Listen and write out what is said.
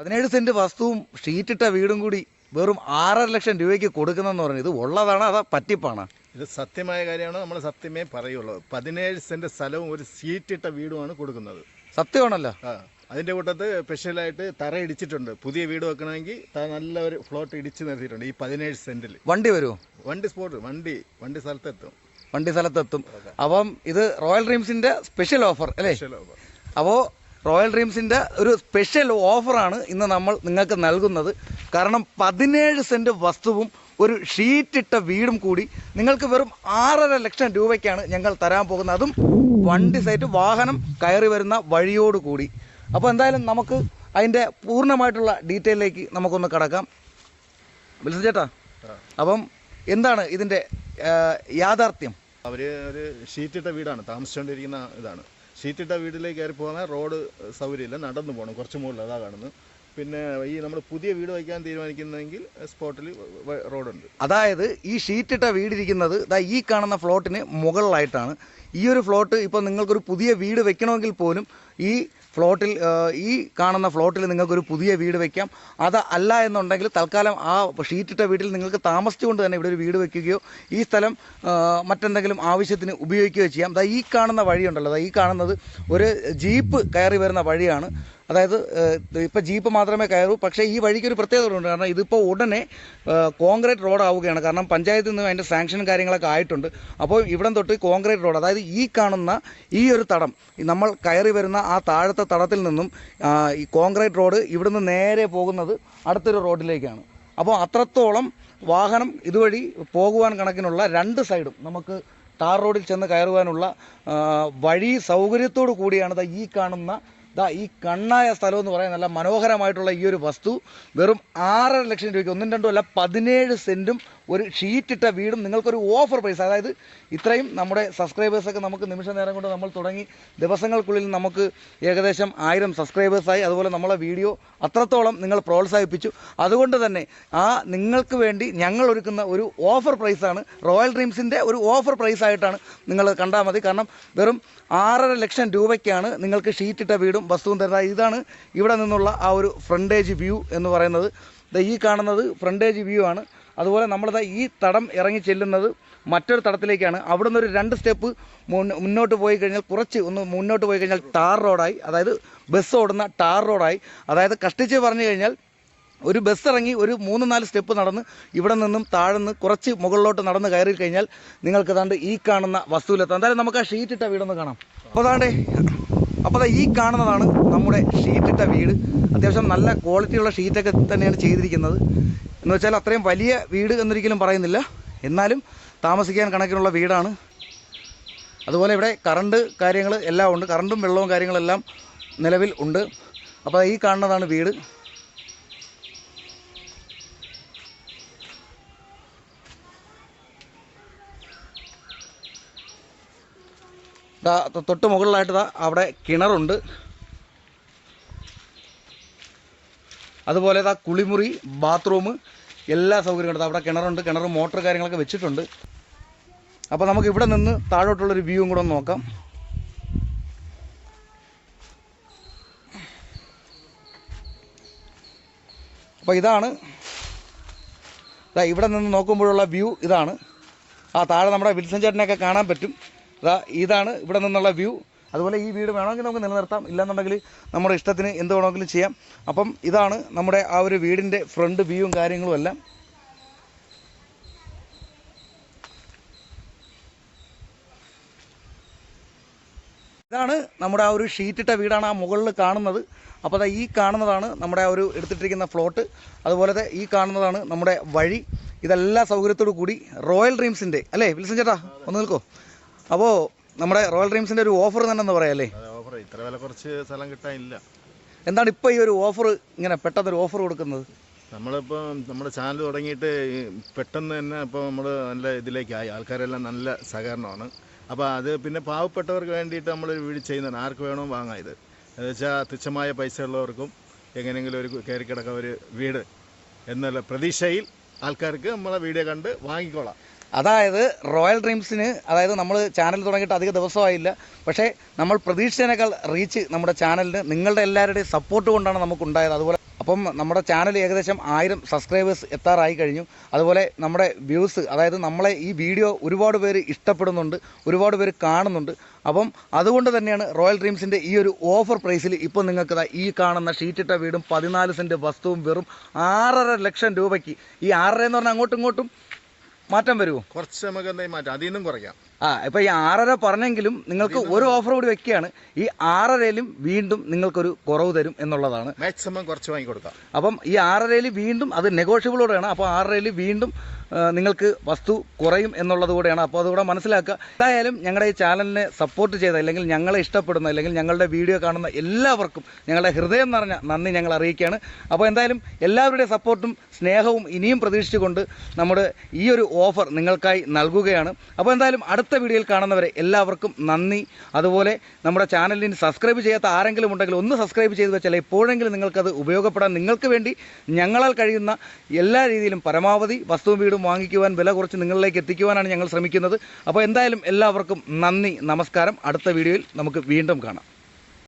പതിനേഴ് സെന്റ് വസ്തുവും ഷീറ്റിട്ട വീടും കൂടി വെറും ആറര ലക്ഷം രൂപയ്ക്ക് കൊടുക്കുന്നെന്ന് പറഞ്ഞു. ഇത് ഉള്ളതാണ് അതാ പറ്റിപ്പാണ്? ഇത് സത്യമായ കാര്യമാണ് നമ്മൾ സത്യമേ പറയുള്ളൂ. പതിനേഴ് സെന്റ് സ്ഥലവും ഒരു സീറ്റിട്ട വീടുമാണ് കൊടുക്കുന്നത്. സത്യമാണല്ലോ. ആ അതിന്റെ കൂട്ടത്ത് സ്പെഷ്യലായിട്ട് തറ ഇടിച്ചിട്ടുണ്ട്. പുതിയ വീട് വെക്കണമെങ്കിൽ നല്ല ഒരു ഫ്ലോട്ട് ഇടിച്ച് നിർത്തിയിട്ടുണ്ട് ഈ പതിനേഴ് സെന്റിൽ. വണ്ടി വരുമോ വണ്ടി സ്പോട്ട് വണ്ടി വണ്ടി സ്ഥലത്തെത്തും. വണ്ടി സ്ഥലത്തെത്തും. അപ്പം ഇത് റോയൽ ഡ്രീംസിന്റെ സ്പെഷ്യൽ ഓഫർ അല്ലേ? Special offer. അപ്പോൾ റോയൽ ഡ്രീംസിന്റെ ഒരു സ്പെഷ്യൽ ഓഫറാണ് ഇന്ന് നമ്മൾ നിങ്ങൾക്ക് നൽകുന്നത്. കാരണം പതിനേഴ് സെന്റ് വസ്തുവും ഒരു ഷീറ്റിട്ട വീടും കൂടി നിങ്ങൾക്ക് വെറും ആറര ലക്ഷം രൂപയ്ക്കാണ് ഞങ്ങൾ തരാൻ പോകുന്നത്. അതും വണ്ടി സൈറ്റ് വാഹനം കയറി വരുന്ന വഴിയോട് കൂടി. അപ്പോൾ എന്തായാലും നമുക്ക് അതിന്റെ പൂർണമായിട്ടുള്ള ഡീറ്റെയിലേക്ക് നമുക്കൊന്ന് കടക്കാം. വിൽസൺ ചേട്ടാ അപ്പം എന്താണ് ഇതിന്റെ യാഥാർത്ഥ്യം? അവർ ഒരു ഷീറ്റിട്ട വീടാണ് താമസിച്ചുകൊണ്ടിരിക്കുന്ന ഇതാണ്. ഷീറ്റിട്ട വീട്ടിലേക്ക് കയറി പോകാൻ റോഡ് സൗകര്യമില്ല. നടന്നു പോകണം കുറച്ച് മുകളിൽ അതാ കാണുന്നത്. പിന്നെ ഈ നമ്മൾ പുതിയ വീട് വയ്ക്കാൻ തീരുമാനിക്കുന്നെങ്കിൽ സ്പോട്ടിൽ റോഡുണ്ട്. അതായത് ഈ ഷീറ്റിട്ട വീടിരിക്കുന്നത് ദാ ഈ കാണുന്ന ഫ്ലോട്ടിന് മുകളിലായിട്ടാണ്. ഈ ഒരു ഫ്ലോട്ട് ഇപ്പോൾ നിങ്ങൾക്കൊരു പുതിയ വീട് വെക്കണമെങ്കിൽ പോലും ഈ ഫ്ലോട്ടിൽ ഈ കാണുന്ന ഫ്ലോട്ടിൽ നിങ്ങൾക്കൊരു പുതിയ വീട് വെക്കാം. അത് അല്ല എന്നുണ്ടെങ്കിൽ തൽക്കാലം ആ ഷീറ്റിട്ട വീട്ടിൽ നിങ്ങൾക്ക് താമസിച്ചുകൊണ്ട് തന്നെ ഇവിടെ ഒരു വീട് വെക്കുകയോ ഈ സ്ഥലം മറ്റെന്തെങ്കിലും ആവശ്യത്തിന് ഉപയോഗിക്കുകയോ ചെയ്യാം. ദാ ഈ കാണുന്ന വഴിയുണ്ടല്ലോ. ദാ ഈ കാണുന്നത് ഒരു ജീപ്പ് കയറി വരുന്ന വഴിയാണ്. അതായത് ഇപ്പോൾ ജീപ്പ് മാത്രമേ കയറൂ പക്ഷേ ഈ വഴിക്ക് ഒരു പ്രത്യേകത ഉണ്ട്. കാരണം ഇതിപ്പോൾ ഉടനെ കോൺക്രീറ്റ് റോഡ് ആവുകയാണ്. കാരണം പഞ്ചായത്തിൽ നിന്ന് അതിന്റെ സാങ്ഷനും കാര്യങ്ങളൊക്കെ ആയിട്ടുണ്ട്. അപ്പോൾ ഇവിടം തൊട്ട് കോൺക്രീറ്റ് റോഡ് അതായത് ഈ കാണുന്ന ഈ ഒരു തടം നമ്മൾ കയറി വരുന്ന ആ താഴത്തെ തടത്തിൽ നിന്നും ഈ കോൺക്രീറ്റ് റോഡ് ഇവിടുന്ന് നേരെ പോകുന്നത് അടുത്തൊരു റോഡിലേക്കാണ്. അപ്പോൾ അത്രത്തോളം വാഹനം ഇതുവഴി പോകുവാൻ കണക്കിനുള്ള രണ്ട് സൈഡും നമുക്ക് ടാർ റോഡിൽ ചെന്ന് കയറുവാനുള്ള വഴി സൗകര്യത്തോടു കൂടിയാണ് ഈ കാണുന്ന ദാ ഈ കണ്ണായ സ്ഥലം എന്ന് പറയാൻ നല്ല മനോഹരമായിട്ടുള്ള ഈ ഒരു വസ്തു വെറും ആറര ലക്ഷം രൂപയ്ക്ക് ഒന്നും രണ്ടും അല്ല പതിനേഴ് സെന്റും ഒരു ഷീറ്റിട്ട വീടും നിങ്ങൾക്കൊരു ഓഫർ പ്രൈസ് അതായത് ഇത്രയും നമ്മുടെ സബ്സ്ക്രൈബേഴ്സൊക്കെ നമുക്ക് നിമിഷ നേരം കൊണ്ട് നമ്മൾ തുടങ്ങി. ദിവസങ്ങൾക്കുള്ളിൽ നമുക്ക് ഏകദേശം ആയിരം സബ്സ്ക്രൈബേഴ്സായി അതുപോലെ നമ്മളെ വീഡിയോ അത്രത്തോളം നിങ്ങൾ പ്രോത്സാഹിപ്പിച്ചു. അതുകൊണ്ട് തന്നെ ആ നിങ്ങൾക്ക് വേണ്ടി ഞങ്ങൾ ഒരുക്കുന്ന ഒരു ഓഫർ പ്രൈസാണ് റോയൽ ഡ്രീംസിന്റെ ഒരു ഓഫർ പ്രൈസായിട്ടാണ് നിങ്ങൾ കണ്ടാൽ മതി. കാരണം വെറും ആറര ലക്ഷം രൂപയ്ക്കാണ് നിങ്ങൾക്ക് ഷീറ്റിട്ട വീടും വസ്തുവും തരുന്നത്. ഇതാണ് ഇവിടെ നിന്നുള്ള ആ ഒരു ഫ്രണ്ടേജ് വ്യൂ എന്ന് പറയുന്നത്. ഈ കാണുന്നത് ഫ്രണ്ടേജ് വ്യൂ ആണ്. അതുപോലെ നമ്മളിതാ ഈ തടം ഇറങ്ങി ചെല്ലുന്നത് മറ്റൊരു തടത്തിലേക്കാണ്. അവിടെ നിന്നൊരു രണ്ട് സ്റ്റെപ്പ് മുന്നോട്ട് പോയി കഴിഞ്ഞാൽ കുറച്ച് ഒന്ന് മുന്നോട്ട് പോയി കഴിഞ്ഞാൽ ടാർ റോഡായി അതായത് ബസ് ഓടുന്ന ടാർ റോഡായി. അതായത് കഷ്ടിച്ച് പറഞ്ഞു കഴിഞ്ഞാൽ ഒരു ബസ് ഇറങ്ങി ഒരു മൂന്ന് നാല് സ്റ്റെപ്പ് നടന്ന് ഇവിടെ നിന്നും താഴ്ന്ന് കുറച്ച് മുകളിലോട്ട് നടന്ന് കയറി കഴിഞ്ഞാൽ നിങ്ങൾക്ക് താണ്ട് ഈ കാണുന്ന വസ്തുവിലെത്താം. എന്തായാലും നമുക്ക് ആ ഷീറ്റിട്ട വീടൊന്ന് കാണാം. അപ്പോൾ താണ്ടേ അപ്പോൾ ഈ കാണുന്നതാണ് നമ്മുടെ ഷീറ്റിട്ട വീട്. അത്യാവശ്യം നല്ല ക്വാളിറ്റിയുള്ള ഷീറ്റൊക്കെ തന്നെയാണ് ചെയ്തിരിക്കുന്നത്. എന്ന് വെച്ചാൽ അത്രയും വലിയ വീട് എന്നൊരിക്കലും പറയുന്നില്ല. എന്നാലും താമസിക്കാൻ കണക്കിനുള്ള വീടാണ്. അതുപോലെ ഇവിടെ കറണ്ട് കാര്യങ്ങൾ എല്ലാം ഉണ്ട്. കറണ്ടും വെള്ളവും കാര്യങ്ങളെല്ലാം നിലവിൽ ഉണ്ട്. അപ്പോൾ ഈ കാണുന്നതാണ് വീട്. തൊട്ട് മുകളിലായിട്ട് അവിടെ കിണറുണ്ട്. അതുപോലെ ദാ കുളിമുറി ബാത്റൂം എല്ലാ സൗകര്യങ്ങളും അവിടെ കിണറുണ്ട്. കിണർ മോട്ടർ കാര്യങ്ങളൊക്കെ വെച്ചിട്ടുണ്ട്. അപ്പോൾ നമുക്ക് ഇവിടെ നിന്ന് താഴോട്ടുള്ളൊരു വ്യൂവും കൂടെ ഒന്ന് നോക്കാം. അപ്പോൾ ഇതാണ്. ഇവിടെ നിന്ന് നോക്കുമ്പോഴുള്ള വ്യൂ ഇതാണ്. ആ താഴെ നമ്മുടെ വിൽസൻ ചേട്ടനെയൊക്കെ കാണാൻ പറ്റും. ഇതാണ് ഇവിടെ നിന്നുള്ള വ്യൂ അതുപോലെ ഈ വീട് വേണമെങ്കിൽ നമുക്ക് നിലനിർത്താം. ഇല്ലാന്നുണ്ടെങ്കിൽ നമ്മുടെ ഇഷ്ടത്തിന് എന്ത് വേണമെങ്കിലും ചെയ്യാം. അപ്പം ഇതാണ് നമ്മുടെ ആ ഒരു വീടിന്റെ ഫ്രണ്ട് വ്യൂവും കാര്യങ്ങളും എല്ലാം. ഇതാണ് നമ്മുടെ ആ ഒരു ഷീറ്റിട്ട വീടാണ് ആ മുകളിൽ കാണുന്നത്. അപ്പോൾ ഈ കാണുന്നതാണ് നമ്മുടെ ആ ഒരു എടുത്തിട്ടിരിക്കുന്ന ഫ്ലോട്ട് അതുപോലെ ഈ കാണുന്നതാണ് നമ്മുടെ വഴി. ഇതെല്ലാ സൗകര്യത്തോടു കൂടി റോയൽ ഡ്രീംസിന്റെ അല്ലേ വിൽസൻ ചേട്ടാ ഒന്ന് നിൽക്കോ. അപ്പോൾ നമ്മുടെ റോയൽ ഡ്രീംസിന്റെ ഒരു ഓഫർ തന്നെ എന്ന് പറയാം ഓഫർ. ഇത്ര വില കുറച്ച് സ്ഥലം കിട്ടാനില്ല. എന്താണ് ഇപ്പോൾ ഈ ഒരു ഓഫർ ഇങ്ങനെ പെട്ടെന്ന് ഒരു ഓഫർ കൊടുക്കുന്നത്? നമ്മളിപ്പോൾ നമ്മുടെ ചാനൽ തുടങ്ങിയിട്ട് പെട്ടെന്ന് തന്നെ ഇപ്പോൾ നമ്മൾ നല്ല ഇതിലേക്കായി. ആൾക്കാരെല്ലാം നല്ല സഹകരണമാണ്. അപ്പോൾ അത് പിന്നെ പാവപ്പെട്ടവർക്ക് വേണ്ടിയിട്ട് നമ്മൾ വീട് ചെയ്യുന്നതാണ്. ആർക്ക് വേണോ വാങ്ങാം ഇത്. എന്ന് വെച്ചാൽ തുച്ഛമായ പൈസ ഉള്ളവർക്കും എങ്ങനെയെങ്കിലും ഒരു കയറി കിടക്കാൻ ഒരു വീട് എന്നുള്ള പ്രതീക്ഷയിൽ ആൾക്കാർക്ക് നമ്മളെ വീഡിയോ കണ്ട് വാങ്ങിക്കോളാം. അതായത് റോയൽ ഡ്രീംസിന് അതായത് നമ്മൾ ചാനൽ തുടങ്ങിയിട്ട് അധിക ദിവസമായില്ല പക്ഷേ നമ്മൾ പ്രതീക്ഷിച്ചതിനേക്കാൾ റീച്ച് നമ്മുടെ ചാനലിന് നിങ്ങളുടെ എല്ലാവരുടെയും സപ്പോർട്ട് കൊണ്ടാണ് നമുക്കുണ്ടായത്. അതുപോലെ അപ്പം നമ്മുടെ ചാനൽ ഏകദേശം ആയിരം സബ്സ്ക്രൈബേഴ്സ് എത്താറായി കഴിഞ്ഞു. അതുപോലെ നമ്മുടെ വ്യൂസ് അതായത് നമ്മളെ ഈ വീഡിയോ ഒരുപാട് പേര് ഇഷ്ടപ്പെടുന്നുണ്ട് ഒരുപാട് പേര് കാണുന്നുണ്ട്. അപ്പം അതുകൊണ്ട് തന്നെയാണ് റോയൽ ഡ്രീംസിന്റെ ഈ ഒരു ഓഫർ പ്രൈസിൽ ഇപ്പോൾ നിങ്ങൾക്ക് ഈ കാണുന്ന ഷീറ്റിട്ട വീടും പതിനാല് സെന്റ് വസ്തുവും വെറും ആറര ലക്ഷം രൂപയ്ക്ക്. ഈ ആറര എന്ന് പറഞ്ഞാൽ അങ്ങോട്ടും ഇങ്ങോട്ടും മാറ്റം വരുമോ കുറച്ച് നമുക്ക് എന്തെങ്കിലും മാറ്റാം. അതിൽ നിന്നും കുറയ്ക്കാം. ആ ഇപ്പൊ ഈ ആറര പറഞ്ഞെങ്കിലും നിങ്ങൾക്ക് ഒരു ഓഫർ കൂടി വെക്കുകയാണ്. ഈ ആറരയിലും വീണ്ടും നിങ്ങൾക്കൊരു കുറവ് തരും എന്നുള്ളതാണ്. മാക്സിമം കുറച്ച് വാങ്ങിക്കൊടുക്കാം. അപ്പം ഈ ആറരയിൽ വീണ്ടും അത് നെഗോഷ്യബിളോടെയാണ് അപ്പോൾ ആറരയിൽ വീണ്ടും നിങ്ങൾക്ക് വസ്തു കുറയും എന്നുള്ളത് കൂടെയാണ്. അപ്പോൾ അതുകൂടെ മനസ്സിലാക്കുക. എന്തായാലും ഞങ്ങളുടെ ഈ ചാനലിനെ സപ്പോർട്ട് ചെയ്ത അല്ലെങ്കിൽ ഞങ്ങളെ ഇഷ്ടപ്പെടുന്ന അല്ലെങ്കിൽ ഞങ്ങളുടെ വീഡിയോ കാണുന്ന എല്ലാവർക്കും ഞങ്ങളുടെ ഹൃദയം നിറഞ്ഞ നന്ദി ഞങ്ങൾ അറിയിക്കുകയാണ്. അപ്പോൾ എന്തായാലും എല്ലാവരുടെയും സപ്പോർട്ടും സ്നേഹവും ഇനിയും പ്രതീക്ഷിച്ചുകൊണ്ട് നമ്മുടെ ഈ ഒരു ഓഫർ നിങ്ങൾക്കായി നൽകുകയാണ്. അപ്പോൾ എന്തായാലും അടുത്ത വീഡിയോയിൽ കാണുന്നവരെ എല്ലാവർക്കും നന്ദി. അതുപോലെ നമ്മുടെ ചാനലിന് സബ്സ്ക്രൈബ് ചെയ്യാത്ത ആരെങ്കിലും ഉണ്ടെങ്കിൽ ഒന്ന് സബ്സ്ക്രൈബ് ചെയ്ത് വെച്ചാൽ എപ്പോഴെങ്കിലും നിങ്ങൾക്കത് ഉപയോഗപ്പെടാൻ നിങ്ങൾക്ക് വേണ്ടി ഞങ്ങളാൽ കഴിയുന്ന എല്ലാ രീതിയിലും പരമാവധി വസ്തുവും വീടും വാങ്ങിക്കുവാൻ വില കുറച്ച് നിങ്ങളിലേക്ക് എത്തിക്കുവാനാണ് ഞങ്ങൾ ശ്രമിക്കുന്നത്. അപ്പോൾ എന്തായാലും എല്ലാവർക്കും നന്ദി നമസ്കാരം. അടുത്ത വീഡിയോയിൽ നമുക്ക് വീണ്ടും കാണാം.